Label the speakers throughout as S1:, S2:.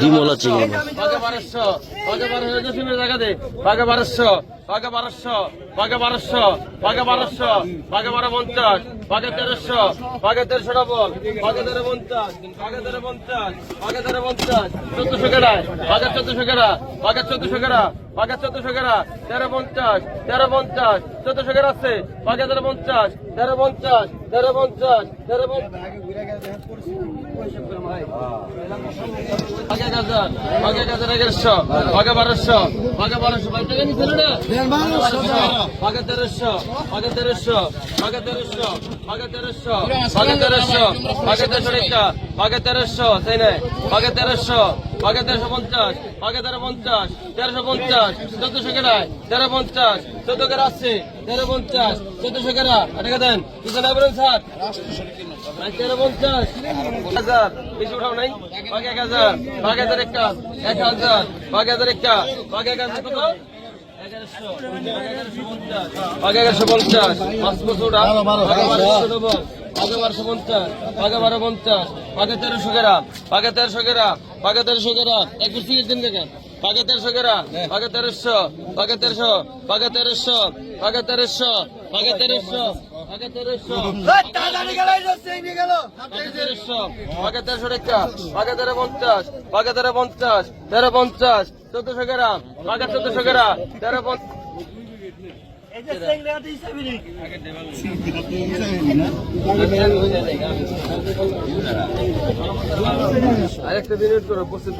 S1: ডিমলা চিংড়ি মাছ।
S2: বাঘে বারোশো বাঘে বারোশো জসিমের জায়গা দে। বাঘে বারোশো বাঘে বারোশো বাঘে বারোশো বাঘে বারোশো বাঘে বারো পঞ্চাশ বাঘে তেরোশো বাঘে তেরোশো ডবল বাঘে তেরো পঞ্চাশ বাঘে তেরো পঞ্চাশ বাঘে তেরো পঞ্চাশ চোদ্দশো কেরা বাঘে চোদ্দশো কেরা পাকা চোদ্দশো গেরা তেরো পঞ্চাশ তেরো পঞ্চাশ চোদ্দশো গেরা আছে। পাকা তেরো পঞ্চাশ তেরো পঞ্চাশ তেরো পঞ্চাশ তেরো পঞ্চাশ। পাকা বারোশো পাকা বারোশো। পাকা তেরোশো পাকা তেরোশো পাকা তেরোশো পাকা তেরোশো পাকা তেরোশো পাকা তেরোশো পাকা তেরোশো তাই না পাকা তেরোশো বাঘে তেরোশো পঞ্চাশ বাঘে তেরো পঞ্চাশ, তেরোশো পঞ্চাশ, চোদ্দশো কেরায় তেরো পঞ্চাশ চোদ্দ কেরা আসছে তেরো পঞ্চাশ, চোদ্দশো কেরা টাকা দেন কিছু না বলেন, স্যার। তেরো পঞ্চাশ। হাজার, বেশি উঠাও নাই। বাঘে এক হাজার বাঘ হাজার একটা এক হাজার বাঘ হাজার একটা এক হাজার কত? বাঘে এগারোশো পঞ্চাশ। পাঁচ বছর আগে বারোশো পঞ্চাশ আগে বারো পঞ্চাশ পাগে তেরোশো গ্রাম পাগে তেরোশো গ্রাম পাগে তেরোশো গ্রাম একুশ থেকে দিন দেখেন পাগে তেরোশো গ্রাম পাগে তেরোশো পাগে তেরোশো পাগে তেরোশো পাগে তেরোশো পাগে তেরোশো তেরো পঞ্চাশ তেরো পঞ্চাশ তেরো পঞ্চাশ চোদ্দশো গ্রাম পাগে চোদ্দশো গ্রাম তেরো পঞ্চাশ আরেকটা মিনিট করো বসে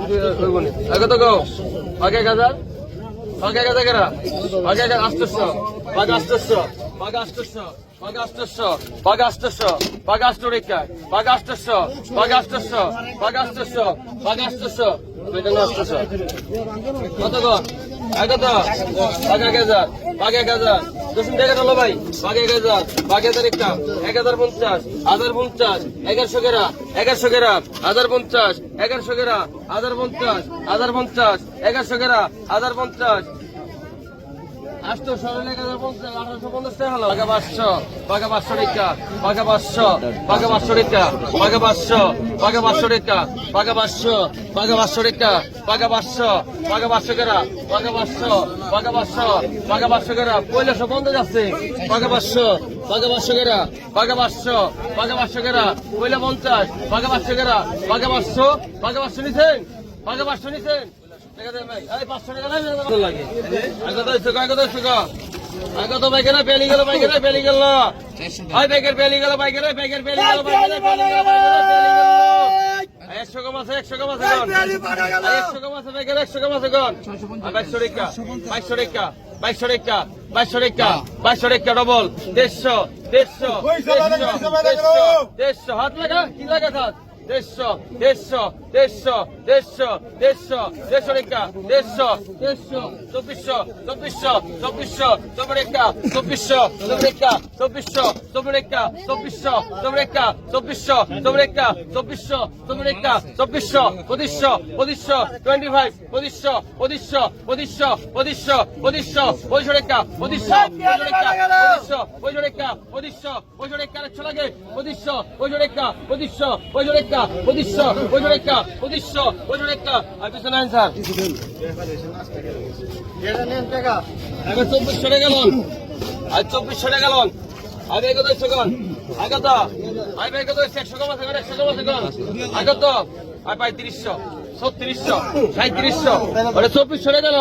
S2: আগে তো গো আগে গাজা আগে গাজা কেরা আগে আসতেছ আগে আসতেছ আগে আসতেছ Pagastesso, pagastesso, pagastorica, pagastesso, pagastesso, pagastesso, pagastesso, pagastesso. কত গো এত তো আগে গেছে বাঘ এক হাজার। দশম টাকা হলো ভাই। বাঘ এক হাজার। বাঘ হাজার একটা। এক হাজার পঞ্চাশ। হাজার পঞ্চাশ। এগারোশো গেরা। এগারোশো গেরা। হাজার পঞ্চাশ। এগারোশো গেরা। হাজার পঞ্চাশ। হাজার পঞ্চাশ। এগারোশো গেরা। হাজার পঞ্চাশ। আটশো সরলে এক হাজার পঞ্চাশ আঠারোশো পঞ্চাশ টাকা হলো বাঘা পাঁচশো বাঘা পাঁচশো রেখা বাঘা পাঁচশো বাঘা পাঁচশো রেখা বাঘা পাঁচশো বাঘা পাঁচশো রেখা বাঘা পাঁচশো বাঘা পাঁচশো রেখা বাঘা পাঁচশো বাঘা পাঁচশো কেরা বাঘা পাঁচশো বাঘা পাঁচশো বাঘা পাঁচশো কেরা পয়লাশো একশো কম আছে একশো কম আছে একশো কম আছে একশো কম আছে বাইশশো রেখা বাইশশো রেখা বাইশশো রেখা বাইশশো রেখা ডবল দেড়শো দেড়শো দেড়শো দেড়শো হাত লাগা কি লাগা দেড়শো দেড়শো দেড়শো দেড়শো দেড়শো দেড়শো রেখা দেড়শো দেড়শো চব্বিশশো চব্বিশশো চব্বিশশো চব্বিশা চব্বিশশো চব্বিশা চব্বিশশো চব্বিশা চব্বিশশো চব্বিশা চব্বিশশো চব্বিশা চব্বিশশো চব্বিশা চব্বিশশো পঁচিশশো পঁচিশশো টোয়েন্টি ফাইভ পঁচিশশো পঁচিশশো পঁচিশশো পঁচিশশো পঁচিশশো পঁচিশশো রেখা পঁচিশশো পঁচিশশো পঁচিশশো রেখা পঁচিশশো পঁচিশশো রেখা একশো লাগে পঁচিশশো পঁচিশশো রেখা পঁচিশশো পঁচিশশো রেখা পঁচিশশো পঁচিশশো রেখা পঁচিশশো পঁচিশশো রেখা আর পিছনে আনসার আগে চব্বিশশো টাকা গেল। আর চব্বিশশো টাকা গেল। আগে কত সেকন আগে আগে কত একশো কম আছে একশো কম আছে আগে আর পঁয়ত্রিশশো, ছত্রিশশো সাঁত্রিশশো ওটা চব্বিশশো টাকা গেল।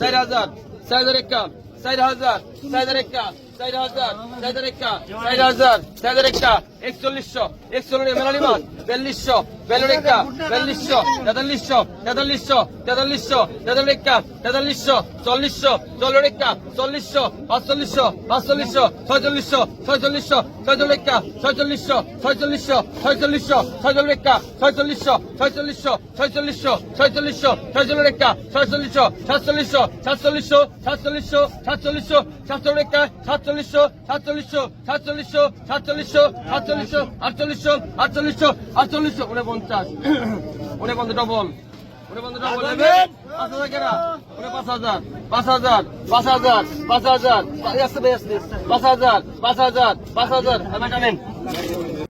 S2: চার হাজার চার হাজার একটা চার হাজার চার হাজার একটা চার হাজার একটা চার হাজার চার হাজার একটা একচল্লিশশো একচল্লিশ মেলানি মাছ বিয়াল্লিশশো বিয়াল্লিশ একটা বিয়াল্লিশশো তেতাল্লিশশো তেতাল্লিশশো তেতাল্লিশশো তেতাল্লিশ একটা তেতাল্লিশশো চল্লিশশো চল্লিশ একটা চল্লিশশো পাঁচচল্লিশশো পাঁচচল্লিশশো ছয়চল্লিশশো ছয়চল্লিশশো ছয়চল্লিশ একটা ছয়চল্লিশশো ছয়চল্লিশশো ছয়চল্লিশশো ছয়চল্লিশ একটা ছয়চল্লিশশো ছয়চল্লিশশো ছয়চল্লিশশো ছয়চল্লিশশো ছয়চল্লিশ একটা ছয়চল্লিশশো সাতচল্লিশশো সাতচল্লিশশো সাতচল্লিশশো সাতচল্লিশশো সাতচল্লিশ একটা সাতচল্লিশশো সাতচল্লিশশো সাতচল্লিশশো সাতচল্লিশশো সাতচল্লিশশো আটচল্লিশশো আটচল্লিশশো আটচল্লিশশো উনে পঞ্চাশ। উনে পঞ্চাশ ডবল উনে পঞ্চাশ ডবল পাঁচ হাজার পাঁচ হাজার পাঁচ হাজার পাঁচ হাজার পাঁচ হাজার। পাঁচ হাজার পাঁচ হাজার পাঁচ হাজার।